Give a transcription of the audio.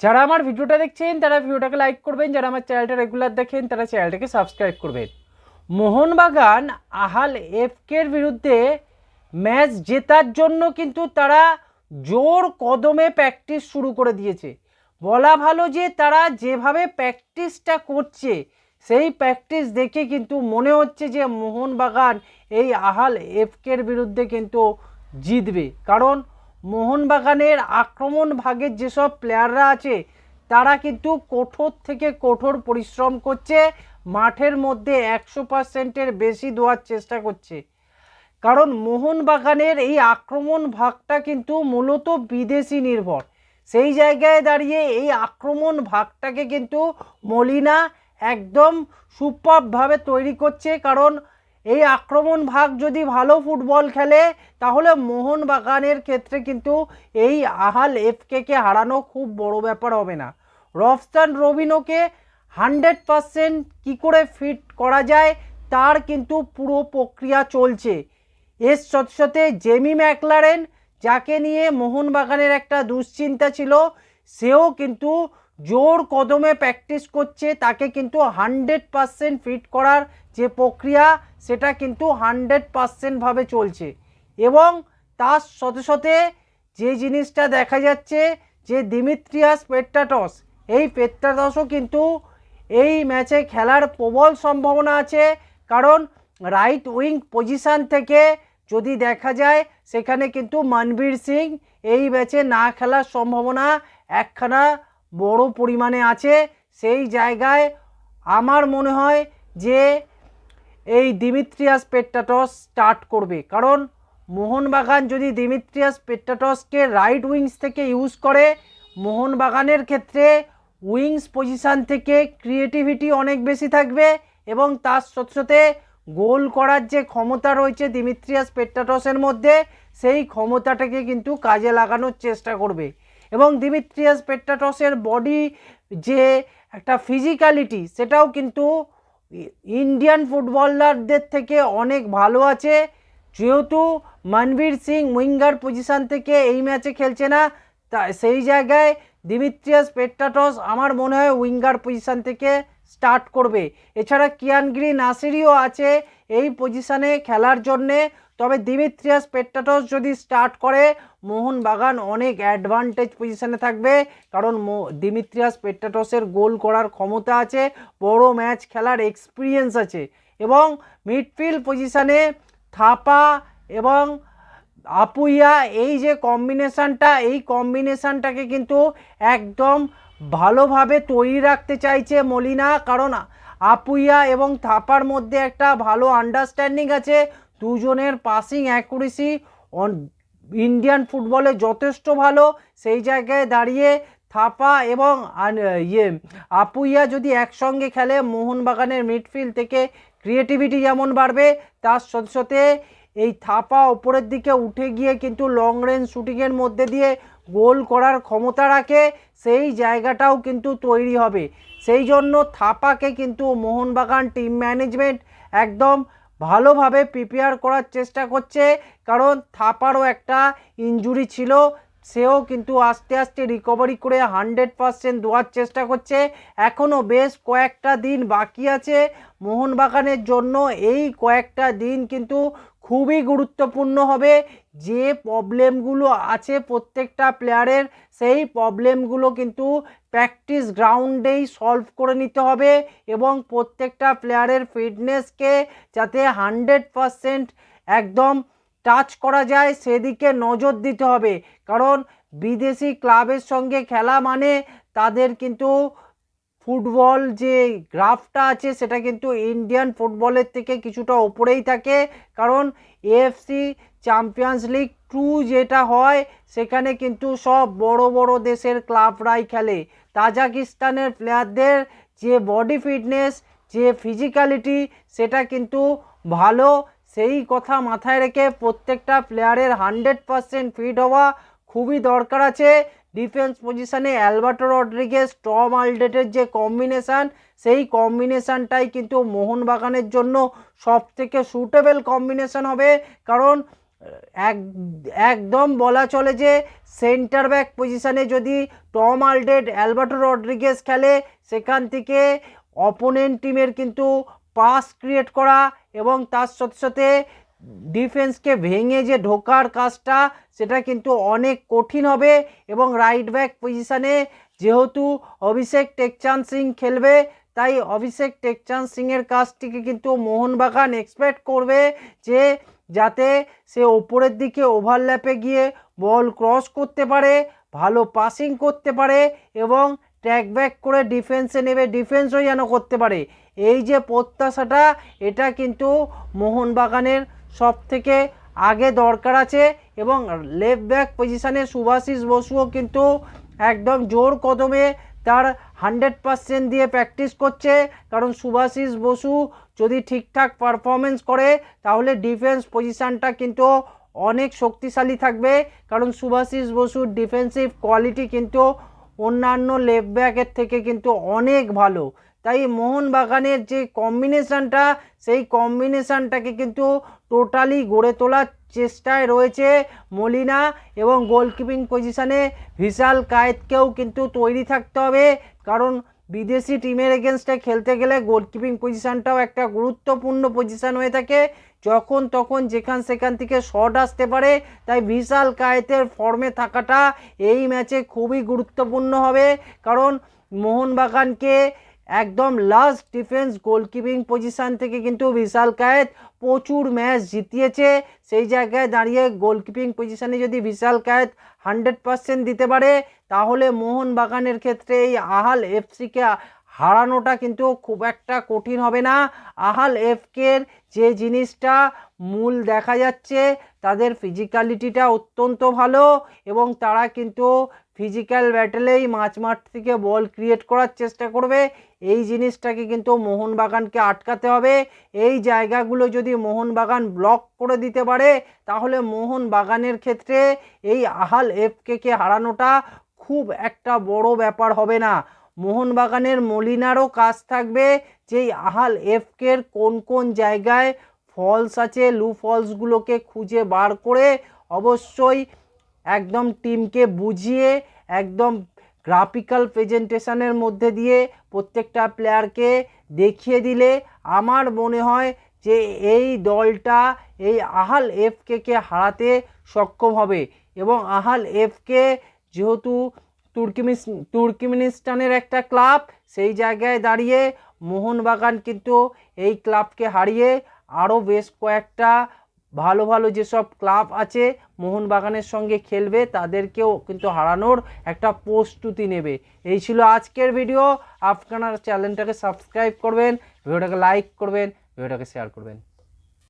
যারা আমার ভিডিওটা দেখছেন, তারা ভিডিওটাকে লাইক করবেন। যারা আমার চ্যানেলটা রেগুলার দেখেন, তারা চ্যানেলটাকে সাবস্ক্রাইব করবেন। মোহনবাগান, আহাল এফকের বিরুদ্ধে ম্যাচ জেতার জন্য কিন্তু তারা জোর কদমে প্র্যাকটিস শুরু করে দিয়েছে। বলা ভালো যে তারা যেভাবে প্র্যাকটিসটা করছে, সেই প্র্যাকটিস দেখে কিন্তু মনে হচ্ছে যে মোহনবাগান এই আহাল এফকের বিরুদ্ধে কিন্তু জিতবে। কারণ মোহনবাগানের আক্রমণ ভাগের যেসব প্লেয়াররা আছে, তারা কিন্তু কঠোর থেকে কঠোর পরিশ্রম করছে, মাঠের মধ্যে একশো পার্সেন্টের বেশি দেওয়ার চেষ্টা করছে। কারণ মোহনবাগানের এই আক্রমণ ভাগটা কিন্তু মূলত বিদেশি নির্ভর। সেই জায়গায় দাঁড়িয়ে এই আক্রমণ ভাগটাকে কিন্তু মলিনা একদম সুপারভাবে তৈরি করছে, কারণ এই আক্রমণ ভাগ যদি ভালো ফুটবল খেলে, তাহলে মোহনবাগানের ক্ষেত্রে কিন্তু এই আহাল এফকেকে হারানো খুব বড় ব্যাপার হবে না। রফস্তান রবিনোকে হান্ড্রেড পারসেন্ট কী করে ফিট করা যায়, তার কিন্তু পুরো প্রক্রিয়া চলছে। এর সাথে সাথে জেমি ম্যাকলারেন, যাকে নিয়ে মোহনবাগানের একটা দুশ্চিন্তা ছিল, সেও কিন্তু জোর কদমে প্র্যাকটিস করছে, তাকে কিন্তু হান্ড্রেড পারসেন্ট ফিট করার যে প্রক্রিয়া, সেটা কিন্তু হান্ড্রেড পারসেন্টভাবে চলছে। এবং তার সাথে সাথে যে জিনিসটা দেখা যাচ্ছে, যে দিমিত্রিয়াস পেট্টাটস এই পেট্টাটসও কিন্তু এই ম্যাচে খেলার প্রবল সম্ভাবনা আছে। কারণ রাইট উইং পজিশান থেকে যদি দেখা যায়, সেখানে কিন্তু মনবীর সিং এই ম্যাচে না খেলার সম্ভাবনা একখানা বড় পরিমাণে আছে, সেই জায়গায় আমার মনে হয় যে এই দিমিত্রিয়াস পেট্টাটস স্টার্ট করবে। কারণ মোহনবাগান যদি দিমিত্রিয়াস পেট্টাটসকে রাইট উইংস থেকে ইউজ করে, মোহনবাগানের ক্ষেত্রে উইংস পজিশান থেকে ক্রিয়েটিভিটি অনেক বেশি থাকবে এবং তার সাথে গোল করার যে ক্ষমতা রয়েছে দিমিত্রিয়াস পেট্টাটসের মধ্যে, সেই ক্ষমতাটাকে কিন্তু কাজে লাগানোর চেষ্টা করবে। এবং দিমিত্রিয়াস পেট্টাটসের বডি যে একটা ফিজিক্যালিটি সেটাও কিন্তু ইন্ডিয়ান ফুটবলারদের থেকে অনেক ভালো আছে। যেহেতু মনবীর সিং উইঙ্গার পজিশান থেকে এই ম্যাচে খেলছে না, তা সেই জায়গায় দিমিত্রিয়াস পেট্টাটস আমার মনে হয় উইঙ্গার পজিশান থেকে স্টার্ট করবে। এছাড়া কিয়ানগিরি নাসিরিও আছে এই পজিশানে খেলার জন্যে। তবে দিমিত্রিয়াস পেট্টাটস যদি স্টার্ট করে, মোহনবাগান অনেক অ্যাডভান্টেজ পজিশানে থাকবে। কারণ দিমিত্রিয়াস পেট্টাটসের গোল করার ক্ষমতা আছে, বড় ম্যাচ খেলার এক্সপিরিয়েন্স আছে। এবং মিডফিল্ড পজিশানে থাপা এবং আপুইয়া এই যে কম্বিনেশানটা এই কম্বিনেশানটাকে কিন্তু একদম ভালোভাবে তৈরি রাখতে চাইছে মলিনা। কারণ আপুইয়া এবং থাপার মধ্যে একটা ভালো আন্ডারস্ট্যান্ডিং আছে। দুজনের পাসিং অ্যাকুরেসি ইন্ডিয়ান ফুটবলে যথেষ্ট ভালো। সেই জায়গায় দাঁড়িয়ে থাপা এবং ইয়ে আপুইয়া যদি একসঙ্গে খেলে, মোহনবাগানের মিডফিল্ড থেকে ক্রিয়েটিভিটি যেমন বাড়বে, তার সাথে সাথে এই থাপা ওপরের দিকে উঠে গিয়ে কিন্তু লং রেঞ্জ শুটিংয়ের মধ্যে দিয়ে গোল করার ক্ষমতা রাখে, সেই জায়গাটাও কিন্তু তৈরি হবে। সেই জন্য থাপাকে কিন্তু মোহনবাগান টিম ম্যানেজমেন্ট একদম ভালোভাবে প্রিপেয়ার করার চেষ্টা করছে, কারণ থাপারও একটা ইঞ্জুরি ছিল, সেও কিন্তু আস্তে আস্তে রিকভারি করে হান্ড্রেড পারসেন্ট দেওয়ার চেষ্টা করছে। এখনও বেশ কয়েকটা দিন বাকি আছে, মোহনবাগানের জন্য এই কয়েকটা দিন কিন্তু খুবই গুরুত্বপূর্ণ হবে। যে প্রবলেমগুলো আছে প্রত্যেকটা প্লেয়ারের সেই প্রবলেমগুলো কিন্তু প্র্যাকটিস গ্রাউন্ডেই সলভ করে নিতে হবে এবং প্রত্যেকটা প্লেয়ারের ফিটনেসকে যাতে হান্ড্রেড পারসেন্ট একদম টাচ করা যায়, সেদিকে নজর দিতে হবে। কারণ বিদেশি ক্লাবের সঙ্গে খেলা মানে তাদের কিন্তু ফুটবল যে গ্রাফটা আছে, সেটা কিন্তু ইন্ডিয়ান ফুটবলের থেকে কিছুটা ওপরেই থাকে। কারণ এএফসি চ্যাম্পিয়ন্স লিগ টু যেটা হয়, সেখানে কিন্তু সব বড় বড় দেশের ক্লাবরাই খেলে। তাজাকিস্তানের প্লেয়ারদের যে বডি ফিটনেস যে ফিজিক্যালিটি সেটা কিন্তু ভালো। সেই কথা মাথায় রেখে প্রত্যেকটা প্লেয়ারের হান্ড্রেড পারসেন্ট ফিট হওয়া খুবই দরকার আছে। ডিফেন্স পজিশানে অ্যালবার্টো রড্রিগেস টম আলডেটের যে কম্বিনেশান, সেই কম্বিনেশানটাই কিন্তু মোহনবাগানের জন্য সব থেকে সুটেবল কম্বিনেশান হবে। কারণ, এক, একদম বলা চলে যে সেন্টার ব্যাক পজিশানে যদি টম আলডেড অ্যালবার্টো রড্রিগেজ খেলে, সেখান থেকে অপোনেন্ট টিমের কিন্তু পাস ক্রিয়েট করা এবং তার সাথে সাথে ডিফেন্সকে ভেঙে যে ঢোকার কাজটা, সেটা কিন্তু অনেক কঠিন হবে এবং রাইট ব্যাক পজিশানে যেহেতু অভিষেক টেকচাঁদ সিং খেলবে, তাই অভিষেক টেকচাঁদ সিংয়ের কাছ কিন্তু মোহনবাগান এক্সপেক্ট করবে যে যাতে সে ওপরের দিকে ওভারল্যাপে গিয়ে বল ক্রস করতে পারে, ভালো পাসিং করতে পারে এবং ট্র্যাক ব্যাক করে ডিফেন্সে নেবে ডিফেন্সও যেন করতে পারে। এই যে প্রত্যাশাটা, এটা কিন্তু মোহনবাগানের সব থেকে আগে দরকার আছে এবং লেফট ব্যাক পজিশানে সুভাশিস বসুও কিন্তু একদম জোর কদমে তার হান্ড্রেড পার্সেন্ট দিয়ে প্র্যাকটিস করছে। কারণ সুভাশিস বসু যদি ঠিকঠাক পারফরমেন্স করে, তাহলে ডিফেন্স পজিশানটা কিন্তু অনেক শক্তিশালী থাকবে। কারণ সুভাশিস বসুর ডিফেন্সিভ কোয়ালিটি কিন্তু অন্যান্য লেফট ব্যাকের থেকে কিন্তু অনেক ভালো। তাই মোহনবাগানের যে কম্বিনেশানটা সেই কম্বিনেশানটাকে কিন্তু টোটালি গড়ে তোলার চেষ্টায় রয়েছে মলিনা এবং গোলকিপিং পজিশানে ভিশাল কায়েতকেও কিন্তু তৈরি থাকতে হবে। কারণ বিদেশি টিমের এগেনস্টে খেলতে গেলে গোলকিপিং পজিশানটাও একটা গুরুত্বপূর্ণ পজিশান হয়ে থাকে। যখন তখন যেখান সেখান থেকে শট আসতে পারে, তাই বিশাল কায়েতের ফর্মে থাকাটা এই ম্যাচে খুবই গুরুত্বপূর্ণ হবে। কারণ মোহনবাগানকে একদম লাস্ট ডিফেন্স গোলকিপিং পজিশান থেকে কিন্তু বিশাল কায়েত প্রচুর ম্যাচ জিতিয়েছে। সেই জায়গায় দাঁড়িয়ে গোলকিপিং পজিশানে যদি বিশাল কায়েত হান্ড্রেড পার্সেন্ট দিতে পারে, তাহলে মোহনবাগানের ক্ষেত্রে এই আহাল এফসিকে হারানোটা কিন্তু খুব একটা কঠিন হবে না। আহাল এফকের যে জিনিসটা মূল দেখা যাচ্ছে, তাদের ফিজিক্যালিটিটা অত্যন্ত ভালো এবং তারা কিন্তু ফিজিক্যাল ব্যাটেলেই মাঝ মাঠ থেকে বল ক্রিয়েট করার চেষ্টা করবে। এই জিনিসটাকে কিন্তু মোহনবাগানকে আটকাতে হবে। এই জায়গাগুলো যদি মোহনবাগান ব্লক করে দিতে পারে, তাহলে মোহনবাগানের ক্ষেত্রে এই আহাল এফকে হারানোটা খুব একটা বড় ব্যাপার হবে না। মোহনবাগানের মলিনারও কাজ থাকবে যে এই আহাল এফকের কোন কোন জায়গায় ফলস আছে লু ফলসগুলোকে খুঁজে বার করে অবশ্যই একদম টিমকে বুঝিয়ে, একদম গ্রাফিক্যাল প্রেজেন্টেশনের মধ্যে দিয়ে প্রত্যেকটা প্লেয়ারকে দেখিয়ে দিলে আমার মনে হয় যে এই দলটা এই আহাল এফকে হারাতে সক্ষম হবে। এবং আহাল এফকে যেহেতু তুর্কিমিস, তুর্কিমিনিস্তানের একটা ক্লাব সেই জায়গায় দাঁড়িয়ে মোহনবাগান কিন্তু এই ক্লাবকে হারিয়ে আরও বেশ কয়েকটা ভালো ভালো যেসব ক্লাব আছে, মোহনবাগানের সঙ্গে খেলবে, তাদেরকেও কিন্তু হারানোর একটা প্রস্তুতি নেবে। এই ছিল আজকের ভিডিও আপনারা চ্যানেলটাকে সাবস্ক্রাইব করবেন ভিডিওটাকে লাইক করবেন ভিডিওটাকে শেয়ার করবেন।